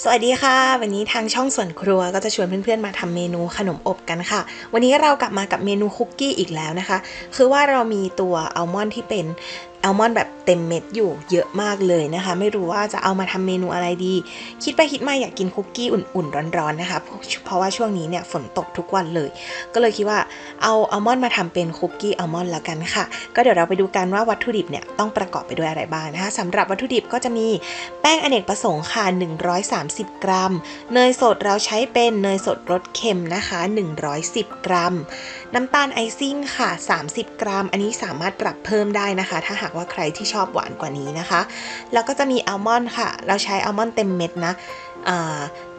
สวัสดีค่ะ วันนี้ทางช่องส่วนครัวก็จะชวนเพื่อนๆมาทำเมนูขนมอบกันค่ะ วันนี้เรากลับมากับเมนูคุกกี้อีกแล้วนะคะ คือว่าเรามีตัวอัลมอนด์ที่เป็น อัลมอนด์แบบเต็มเม็ดอยู่เยอะมากเลยนะคะ ไม่รู้ว่าจะเอามาทำเมนูอะไรดี คิดไปคิดมาอยากกินคุกกี้อุ่นๆ ร้อนๆนะคะ เพราะว่าช่วงนี้เนี่ยฝนตกทุกวันเลย ก็เลยคิดว่าเอาอัลมอนด์มาทำเป็นคุกกี้อัลมอนด์ละกันค่ะ ก็เดี๋ยวเราไปดูกันว่าวัตถุดิบเนี่ยต้องประกอบไปด้วยอะไรบ้างนะคะสำหรับวัตถุดิบก็จะมีแป้งอเนกประสงค์ค่ะ 130 กรัม เนยสดเราใช้เป็นเนยสดรสเค็มนะคะ 110 กรัม น้ำตาลไอซิ่งค่ะ 30 กรัม อันนี้สามารถปรับเพิ่มได้นะคะ ถ้าหากว่าใครที่ชอบหวานกว่านี้นะคะ แล้วก็จะมีอัลมอนด์ค่ะ เราใช้อัลมอนด์เต็มเม็ดนะ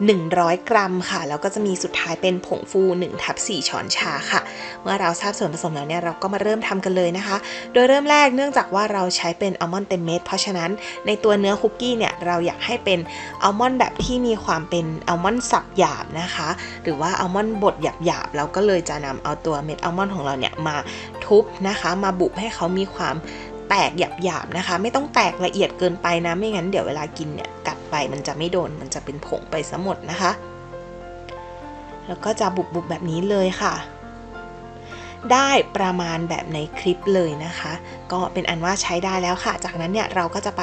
หนึ่งร้อยกรัมค่ะ แล้วก็จะมีสุดท้ายเป็นผงฟู1ทับ4ช้อนชาค่ะ เมื่อเราทราบส่วนผสมแล้วเนี่ยเราก็มาเริ่มทำกันเลยนะคะ โดยเริ่มแรกเนื่องจากว่าเราใช้เป็นอัลมอนด์เต็มเม็ด เพราะฉะนั้นในตัวเนื้อคุกกี้เนี่ยเราอยากให้เป็นอัลมอนด์แบบที่มีความเป็นอัลมอนด์สับหยาบนะคะ หรือว่าอัลมอนด์บดหยาบๆเราก็เลยจะนำเอาตัวเม็ดอัลมอนด์ของเราเนี่ยมาทุบนะคะ มาบุบให้เขามีความ แตกหยาบๆนะคะ ไม่ต้องแตกละเอียดเกินไปนะ ไม่งั้นเดี๋ยวเวลากินเนี่ยกัดไปมันจะไม่โดน มันจะเป็นผงไปซะหมดนะคะ แล้วก็จะบุบๆแบบนี้เลยค่ะ ได้ประมาณแบบในคลิปเลยนะคะ ก็เป็นอันว่าใช้ได้แล้วค่ะ จากนั้นเนี่ยเราก็จะไป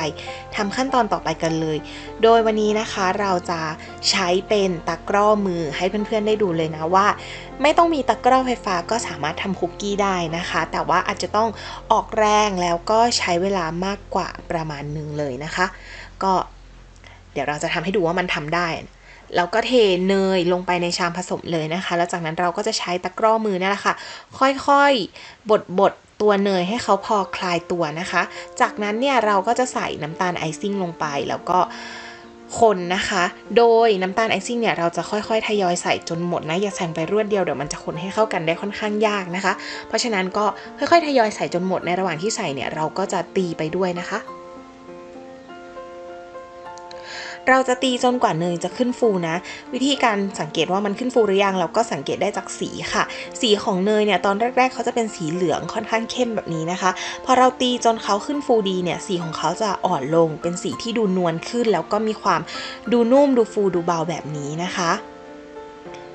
ทำขั้นตอนต่อไปกันเลย โดยวันนี้นะคะเราจะใช้เป็นตะกร้อมือให้เพื่อนๆได้ดูเลยนะว่า ไม่ต้องมีตะกร้อไฟฟ้าก็สามารถทำคุกกี้ได้นะคะ แต่ว่าอาจจะต้องออกแรงแล้วก็ใช้เวลามากกว่าประมาณหนึ่งเลยนะคะ ก็เดี๋ยวเราจะทำให้ดูว่ามันทำได้ แล้วก็เทเนยลงไปในชามผสมเลยนะคะ แล้วจากนั้นเราก็จะใช้ตะกร้อมือนี่แหละค่ะ ค่อยๆ บดบดตัวเนยให้เขาพอคลายตัวนะคะ จากนั้นเนี่ยเราก็จะใส่น้ำตาลไอซิ่งลงไปแล้วก็คนนะคะ โดยน้ำตาลไอซิ่งเนี่ยเราจะค่อยๆ ทยอยใส่จนหมดนะ อย่าใส่ไปรวดเดียวเดี๋ยวมันจะคนให้เข้ากันได้ค่อนข้างยากนะคะ เพราะฉะนั้นก็ค่อยๆ ทยอยใส่จนหมดในระหว่างที่ใส่เนี่ยเราก็จะตีไปด้วยนะคะ เราจะตีจนกว่าเนยจะขึ้นฟูนะ วิธีการสังเกตว่ามันขึ้นฟูหรือยังเราก็สังเกตได้จากสีค่ะ สีของเนยเนี่ยตอนแรก ๆเขาจะเป็นสีเหลืองค่อนข้างเข้มแบบนี้นะคะ พอเราตีจนเขาขึ้นฟูดีเนี่ยสีของเขาจะอ่อนลง เป็นสีที่ดูนวลขึ้น แล้วก็มีความดูนุ่มดูฟูดูเบาแบบนี้นะคะ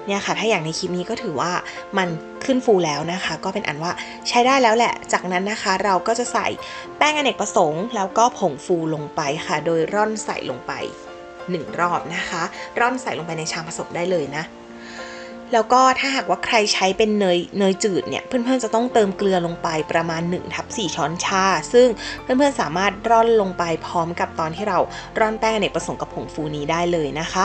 เนี่ยค่ะถ้าอย่างในคลิปนี้ก็ถือว่ามันขึ้นฟูแล้วนะคะ ก็เป็นอันว่าใช้ได้แล้วแหละ จากนั้นนะคะ เราก็จะใส่แป้งอเนกประสงค์ แล้วก็ผงฟูลงไปค่ะ โดยร่อนใส่ลงไป 1 รอบนะคะ ร่อนใส่ลงไปในชามผสมได้เลยนะ แล้วก็ถ้าหากว่าใครใช้เป็นเนยเนยจืดเนี่ย เพื่อนๆจะต้องเติมเกลือลงไปประมาณ1ทับ4ช้อนชา ซึ่งเพื่อนๆสามารถร่อนลงไปพร้อมกับตอนที่เราร่อนแป้งในผสมกับผงฟูนี้ได้เลยนะคะ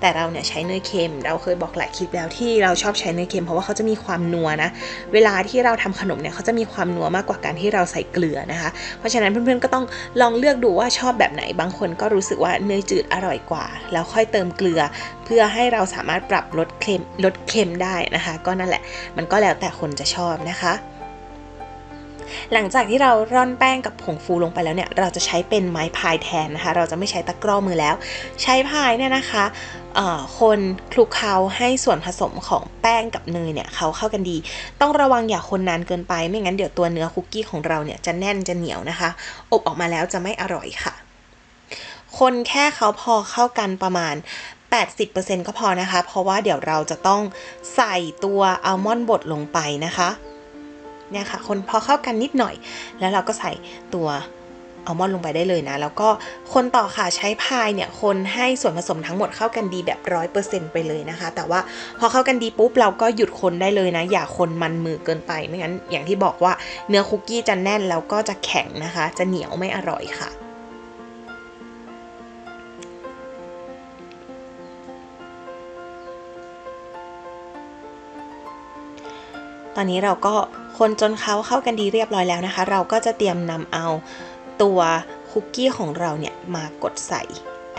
แต่เราเนี่ยใช้เนยเค็ม เราเคยบอกหลายคลิปแล้วที่เราชอบใช้เนยเค็มเพราะว่าเขาจะมีความนัวนะ เวลาที่เราทำขนมเนี่ยเขาจะมีความนัวมากกว่าการที่เราใส่เกลือนะคะ เพราะฉะนั้นเพื่อนๆก็ต้องลองเลือกดูว่าชอบแบบไหน บางคนก็รู้สึกว่าเนยจืดอร่อยกว่า แล้วค่อยเติมเกลือ เพื่อให้เราสามารถปรับลดเค็มลดเค็มได้นะคะ ก็นั่นแหละ มันก็แล้วแต่คนจะชอบนะคะ หลังจากที่เราร่อนแป้งกับผงฟูลงไปแล้วเนี่ยเราจะใช้เป็นไม้พายแทนนะคะ เราจะไม่ใช้ตะกร้อมือแล้ว ใช้พายเนี่ยนะคะคนคลุกเคล้าให้ส่วนผสมของแป้งกับเนยเนี่ยเขาเข้ากันดี ต้องระวังอย่าคนนานเกินไป ไม่งั้นเดี๋ยวตัวเนื้อคุกกี้ของเราเนี่ยจะแน่นจะเหนียวนะคะ อบออกมาแล้วจะไม่อร่อยค่ะ คนแค่เขาพอเข้ากันประมาณ80%ก็พอนะคะ เพราะว่าเดี๋ยวเราจะต้องใส่ตัวอัลมอนด์บดลงไปนะคะ เนี่ยค่ะ คนพอเข้ากันนิดหน่อย แล้วเราก็ใส่ตัวอัลมอนด์ลงไปได้เลยนะ แล้วก็คนต่อค่ะใช้พายเนี่ย คนให้ส่วนผสมทั้งหมดเข้ากันดีแบบร้อยเปอร์เซ็นต์ไปเลยนะคะ แต่ว่าพอเข้ากันดีปุ๊บเราก็หยุดคนได้เลยนะ อย่าคนมันมือเกินไป ไม่งั้นอย่างที่บอกว่าเนื้อคุกกี้จะแน่นแล้วก็จะแข็งนะคะ จะเหนียวไม่อร่อยค่ะตอนนี้เราก็ คนจนเขาเข้ากันดีเรียบร้อยแล้วนะคะ เราก็จะเตรียมนำเอาตัวคุกกี้ของเราเนี่ยมากดใส่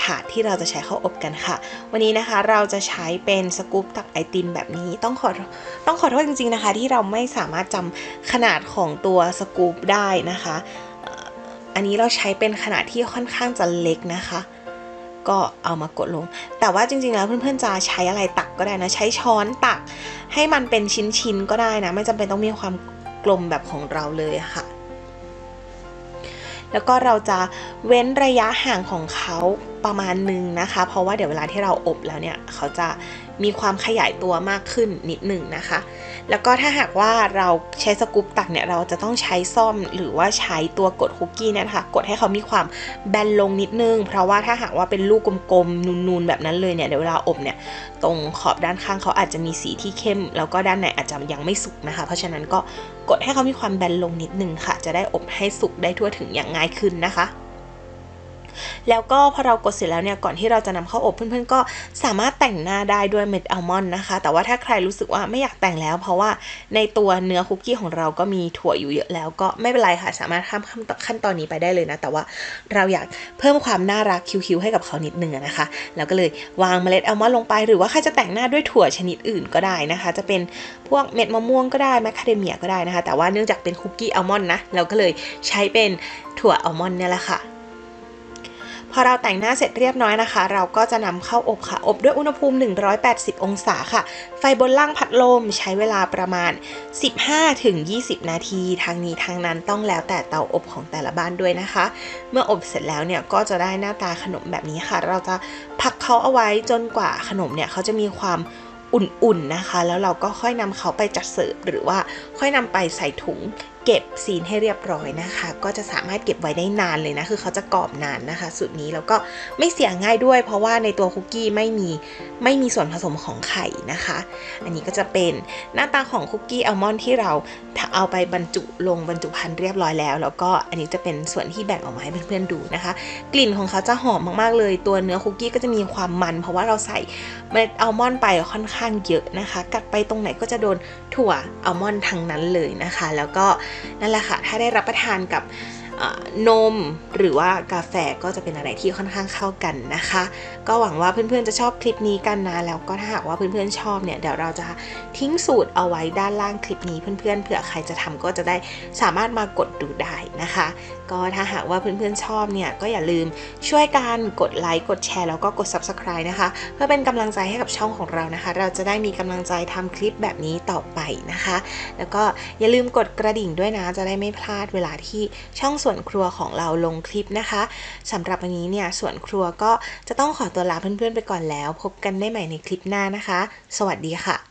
ถาดที่เราจะใช้เข้าอบกันค่ะ วันนี้นะคะเราจะใช้เป็นสกู๊ปตักไอติมแบบนี้ต้องขอต้องขอโทษจริงๆนะคะ ที่เราไม่สามารถจำขนาดของตัวสกู๊ปได้นะคะ อันนี้เราใช้เป็นขนาดที่ค่อนข้างจะเล็กนะคะ ก็เอามากดลง แต่ว่าจริงๆแล้วเพื่อนๆจะใช้อะไรตักก็ได้นะ ใช้ช้อนตัก ให้มันเป็นชิ้นๆก็ได้นะ ไม่จำเป็นต้องมีความกลมแบบของเราเลยค่ะ แล้วก็เราจะเว้นระยะห่างของเขาประมาณหนึ่งนะคะ เพราะว่าเดี๋ยวเวลาที่เราอบแล้วเนี่ยเขาจะ มีความขยายตัวมากขึ้นนิดหนึ่งนะคะ แล้วก็ถ้าหากว่าเราใช้สกู๊ปตักเนี่ยเราจะต้องใช้ซ่อมหรือว่าใช้ตัวกดคุกกี้เนี่ยนะคะกดให้เขามีความแบนลงนิดนึง เพราะว่าถ้าหากว่าเป็นลูกกลมๆนูนๆแบบนั้นเลยเนี่ยเดี๋ยวเวลาอบเนี่ยตรงขอบด้านข้างเขาอาจจะมีสีที่เข้ม แล้วก็ด้านในอาจจะยังไม่สุกนะคะ เพราะฉะนั้นก็กดให้เขามีความแบนลงนิดนึงค่ะ จะได้อบให้สุกได้ทั่วถึงอย่างง่ายขึ้นนะคะ แล้วก็พอเรากดเสร็จแล้วเนี่ยก่อนที่เราจะนำเข้าอบเพื่อนๆก็สามารถแต่งหน้าได้ด้วยเม็ดอัลมอนด์นะคะ แต่ว่าถ้าใครรู้สึกว่าไม่อยากแต่งแล้ว เพราะว่าในตัวเนื้อคุกกี้ของเราก็มีถั่วอยู่เยอะแล้ว ก็ไม่เป็นไรค่ะสามารถข้ามขั้นตอนนี้ไปได้เลยนะ แต่ว่าเราอยากเพิ่มความน่ารักคิ้วๆให้กับเขานิดนึงนะคะ แล้วก็เลยวางเมล็ดอัลมอนด์ลงไป หรือว่าใครจะแต่งหน้าด้วยถั่วชนิดอื่นก็ได้นะคะ จะเป็นพวกเม็ดมะม่วงก็ได้แมคคาเดเมียก็ได้นะคะ แต่ว่าเนื่องจากเป็นคุกกี้อัลมอนด์นะเราก็เลยใช้เป็นถั่วอัลมอนด์เนี่ยแหละค่ะ พอเราแต่งหน้าเสร็จเรียบร้อยนะคะ เราก็จะนำเข้าอบค่ะ อบด้วยอุณหภูมิ 180 องศาค่ะ ไฟบนล่างพัดลมใช้เวลาประมาณ 15-20 นาที ทางนี้ทางนั้นต้องแล้วแต่เตาอบของแต่ละบ้านด้วยนะคะ เมื่ออบเสร็จแล้วเนี่ยก็จะได้หน้าตาขนมแบบนี้ค่ะ เราจะพักเขาเอาไว้จนกว่าขนมเนี่ยเขาจะมีความอุ่นๆนะคะ แล้วเราก็ค่อยนำเขาไปจัดเสิร์ฟหรือว่าค่อยนำไปใส่ถุงเก็บซีนให้เรียบร้อยนะคะ ก็จะสามารถเก็บไว้ได้นานเลยนะ คือเขาจะกรอบนานนะคะ สูตรนี้แล้วก็ไม่เสียง่ายด้วย เพราะว่าในตัวคุกกี้ไม่มีไม่มีส่วนผสมของไข่นะคะ อันนี้ก็จะเป็นหน้าตาของคุกกี้อัลมอนด์ที่เราเอาไปบรรจุลงบรรจุภัณฑ์เรียบร้อยแล้ว แล้วก็อันนี้จะเป็นส่วนที่แบ่งออกมาให้เพื่อนๆดูนะคะ กลิ่นของเขาจะหอมมากๆเลย ตัวเนื้อคุกกี้ก็จะมีความมัน เพราะว่าเราใส่เมล็ดอัลมอนด์ไปค่อนข้างเยอะนะคะ กัดไปตรงไหนก็จะโดนถั่วอัลมอนด์ทั้งนั้นเลยนะคะ แล้วก็นั่นแหละค่ะ ถ้าได้รับประทานกับ นมหรือว่ากาแฟก็จะเป็นอะไรที่ค่อนข้างเข้ากันนะคะ ก็หวังว่าเพื่อนๆจะชอบคลิปนี้กันนะ แล้วก็ถ้าหากว่าเพื่อนๆชอบเนี่ยเดี๋ยวเราจะทิ้งสูตรเอาไว้ด้านล่างคลิปนี้เพื่อนๆเผื่อใครจะทำก็จะได้สามารถมากดดูได้นะคะ ก็ถ้าหากว่าเพื่อนๆชอบเนี่ยก็อย่าลืมช่วยกันกดไลค์กดแชร์แล้วก็กด subscribe นะคะ เพื่อเป็นกำลังใจให้กับช่องของเรานะคะ เราจะได้มีกำลังใจทำคลิปแบบนี้ต่อไปนะคะ แล้วก็อย่าลืมกดกระดิ่งด้วยนะจะได้ไม่พลาดเวลาที่ช่องส่วนครัวของเราลงคลิปนะคะสำหรับวันนี้เนี่ยส่วนครัวก็จะต้องขอตัวลาเพื่อนๆไปก่อนแล้ว พบกันได้ใหม่ในคลิปหน้านะคะ สวัสดีค่ะ